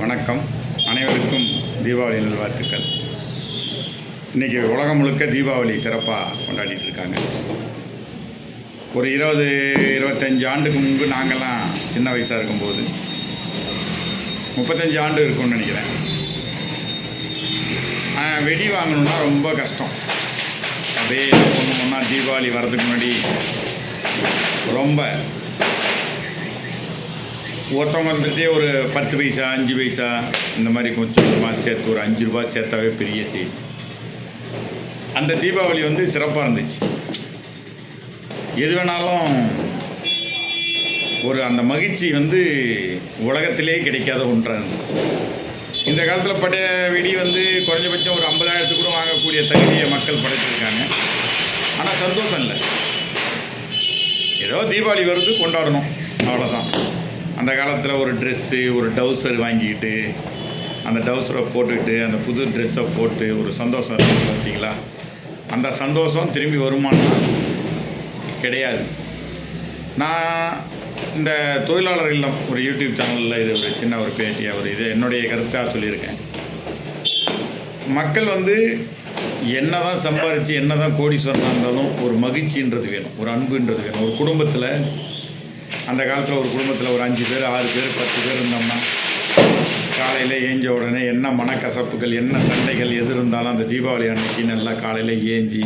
வணக்கம். அனைவருக்கும் தீபாவளி நல்வாழ்த்துக்கள். இன்றைக்கி உலகம் முழுக்க தீபாவளி சிறப்பாக கொண்டாடிட்டு இருக்காங்க. ஒரு இருபது இருபத்தஞ்சி ஆண்டுக்கு முன்பு நாங்கள்லாம் சின்ன வயசாக இருக்கும்போது முப்பத்தஞ்சு ஆண்டு இருக்கும்னு நினைக்கிறேன். வெடி வாங்கணுன்னா ரொம்ப கஷ்டம். அப்படியே ஒன்று ஒன்றா தீபாவளி வர்றதுக்கு முன்னாடி ரொம்ப ஒருத்தவங்க வந்துட்டே ஒரு பத்து பைசா அஞ்சு பைசா இந்த மாதிரி கொஞ்சம் கொஞ்சமாக சேர்த்து ஒரு அஞ்சு ரூபா சேர்த்தாவே பெரிய செய்தி. அந்த தீபாவளி வந்து சிறப்பாக இருந்துச்சு. எது வேணாலும் ஒரு அந்த மகிழ்ச்சி வந்து உலகத்திலே கிடைக்காத ஒன்றாக இருந்தது. இந்த காலத்தில் படைய வெடி வந்து குறைஞ்சபட்சம் ஒரு ஐம்பதாயிரத்துக்கு கூட வாங்கக்கூடிய தகுதியை மக்கள் படைச்சிருக்காங்க. ஆனால் சந்தோஷம் இல்லை. ஏதோ தீபாவளி வருது கொண்டாடணும். அவ்வளோதான் அந்த காலத்தில் ஒரு ட்ரெஸ்ஸு ஒரு டவுசர் வாங்கிக்கிட்டு அந்த டவுசரை போட்டுக்கிட்டு அந்த புது ட்ரெஸ்ஸை போட்டு ஒரு சந்தோஷம் இருக்கும் பார்த்தீங்களா அந்த சந்தோஷம் திரும்பி வருமானா கிடையாது. நான் இந்த தொழிலாளர் இல்லம் ஒரு யூடியூப் சேனலில் இது ஒரு சின்ன ஒரு பேட்டி ஒரு இது என்னுடைய கருத்தாக சொல்லியிருக்கேன். மக்கள் வந்து என்ன தான் சம்பாரித்து என்ன தான் கோடீஸ்வரனாக இருந்தாலும் ஒரு மகிழ்ச்சின்றது வேணும் ஒரு அன்புன்றது வேணும். ஒரு குடும்பத்தில் அந்த காலத்தில் ஒரு குடும்பத்தில் ஒரு அஞ்சு பேர் ஆறு பேர் பத்து பேர் இருந்தோம்னா காலையில் ஏஞ்ச உடனே என்ன மனக்கசப்புகள் என்ன சண்டைகள் எது இருந்தாலும் அந்த தீபாவளி அன்னைக்கு நல்லா காலையில் ஏஞ்சி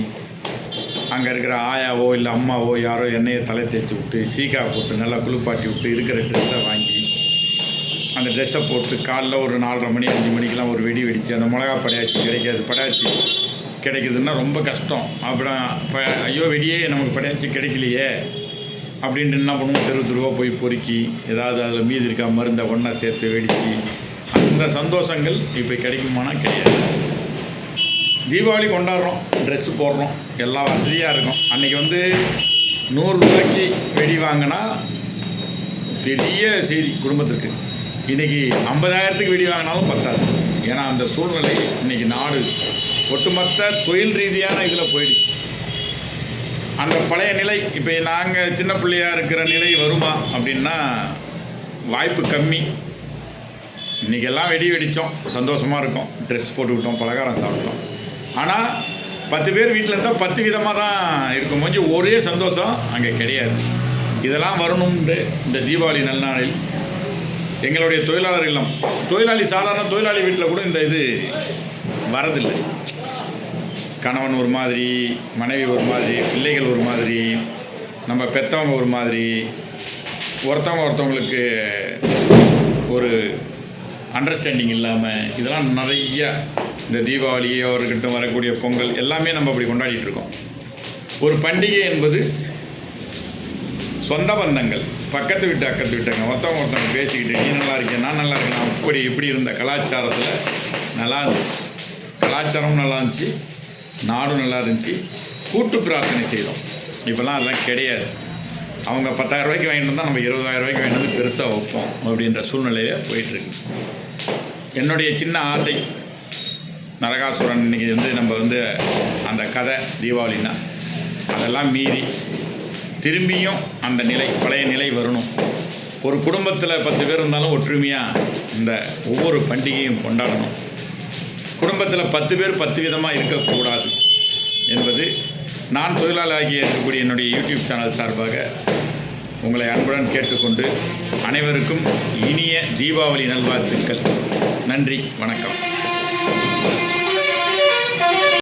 அங்கே இருக்கிற ஆயாவோ இல்லை அம்மாவோ யாரோ எண்ணெயை தலை தேய்ச்சி விட்டு சீக்கா போட்டு நல்லா குளிப்பாட்டி விட்டு இருக்கிற ட்ரெஸ்ஸை வாங்கி அந்த ட்ரெஸ்ஸை போட்டு காலைல ஒரு நாலரை மணி அஞ்சு மணிக்கெலாம் ஒரு வெடி வெடித்து அந்த மிளகா படையாச்சி கிடைக்காது படையாச்சி கிடைக்குதுன்னா ரொம்ப கஷ்டம். அப்புறம் இப்போ ஐயோ வெடியே நமக்கு படையாச்சி கிடைக்கலையே. அப்படின்ட்டு என்ன பண்ணுவோம்? தெரு தெருவாக போய் பொறுக்கி ஏதாவது அதில் மீதி இருக்கா மருந்தை ஒன்றா சேர்த்து வெடித்து அந்த சந்தோஷங்கள் இப்போ கிடைக்குமானா கிடையாது. தீபாவளி கொண்டாடுறோம் ட்ரெஸ்ஸு போடுறோம் எல்லா வசதியாக இருக்கும். அன்றைக்கி வந்து நூறுரூவாய்க்கு வெடி வாங்கினா பெரிய செய்தி குடும்பத்திற்கு. இன்றைக்கி ஐம்பதாயிரத்துக்கு வெடி வாங்கினாலும் பத்தாது. ஏன்னா அந்த சூழ்நிலை இன்றைக்கி நாடு ஒட்டுமொத்த தொழில் ரீதியான இதில் போயிடுச்சு. அந்த பழைய நிலை இப்போ நாங்கள் சின்ன பிள்ளையாக இருக்கிற நிலை வருமா அப்படின்னா வாய்ப்பு கம்மி. இன்றைக்கெல்லாம் வெடி வெடித்தோம் சந்தோஷமாக இருக்கும். ட்ரெஸ் போட்டுக்கிட்டோம் பலகாரம் சாப்பிட்டோம். ஆனால் பத்து பேர் வீட்டில் இருந்தால் பத்து விதமாக தான் இருக்கும். கொஞ்சம் ஒரே சந்தோஷம் அங்கே கிடையாது. இதெல்லாம் வரணும்னு இந்த தீபாவளி நல்நாளில் எங்களுடைய தொழிலாளர் இல்லம் தொழிலாளி சாதாரண தொழிலாளி வீட்டில் கூட இந்த இது வரதில்லை. கணவன் ஒரு மாதிரி மனைவி ஒரு மாதிரி பிள்ளைகள் ஒரு மாதிரி நம்ம பெற்றவங்க ஒரு மாதிரி ஒருத்தவங்க ஒருத்தவங்களுக்கு ஒரு அண்டர்ஸ்டாண்டிங் இல்லாமல் இதெல்லாம் நிறைய இந்த தீபாவளியோ இருக்கட்டும் வரக்கூடிய பொங்கல் எல்லாமே நம்ம அப்படி கொண்டாடிட்டு இருக்கோம். ஒரு பண்டிகை என்பது சொந்த பந்தங்கள். பக்கத்து வீட்டு அக்கத்து விட்டாங்க ஒருத்தவங்க ஒருத்தவங்க பேசிக்கிட்டு நீ நல்லா இருக்கேன் நான் நல்லா இருக்கேன். அப்படி இப்படி இருந்த கலாச்சாரத்தில் நல்லா இருந்துச்சு. கலாச்சாரமும் நல்லா இருந்துச்சு. நாடும் நல்லா இருந்துச்சு கூட்டு பிரார்த்தனை செய்தோம். இப்போல்லாம் அதெல்லாம் கிடையாது. அவங்க பத்தாயிரம் ரூபாய்க்கு வாங்கிட்டு வந்தால் நம்ம இருபதாயிரம் ரூபாய்க்கு வாங்கிட்டு வந்து பெருசாக வைப்போம் அப்படின்ற சூழ்நிலையே போயிட்டுருக்கு. என்னுடைய சின்ன ஆசை நரகாசுரன் இன்னைக்கு வந்து நம்ம வந்து அந்த கதை தீபாவளின்னா. அதெல்லாம் மீறி திரும்பியும் அந்த நிலை பழைய நிலை வரணும். ஒரு குடும்பத்தில் பத்து பேர் இருந்தாலும் ஒற்றுமையாக இந்த ஒவ்வொரு பண்டிகையும் கொண்டாடணும். குடும்பத்தில் பத்து பேர் பத்து விதமாக இருக்கக்கூடாது. என்பது நான் தொழிலாளியாகி இருக்கக்கூடிய என்னுடைய யூடியூப் சேனல் சார்பாக உங்களை அன்புடன் கேட்டுக்கொண்டு அனைவருக்கும் இனிய தீபாவளி நல்வாழ்த்துக்கள். நன்றி வணக்கம்.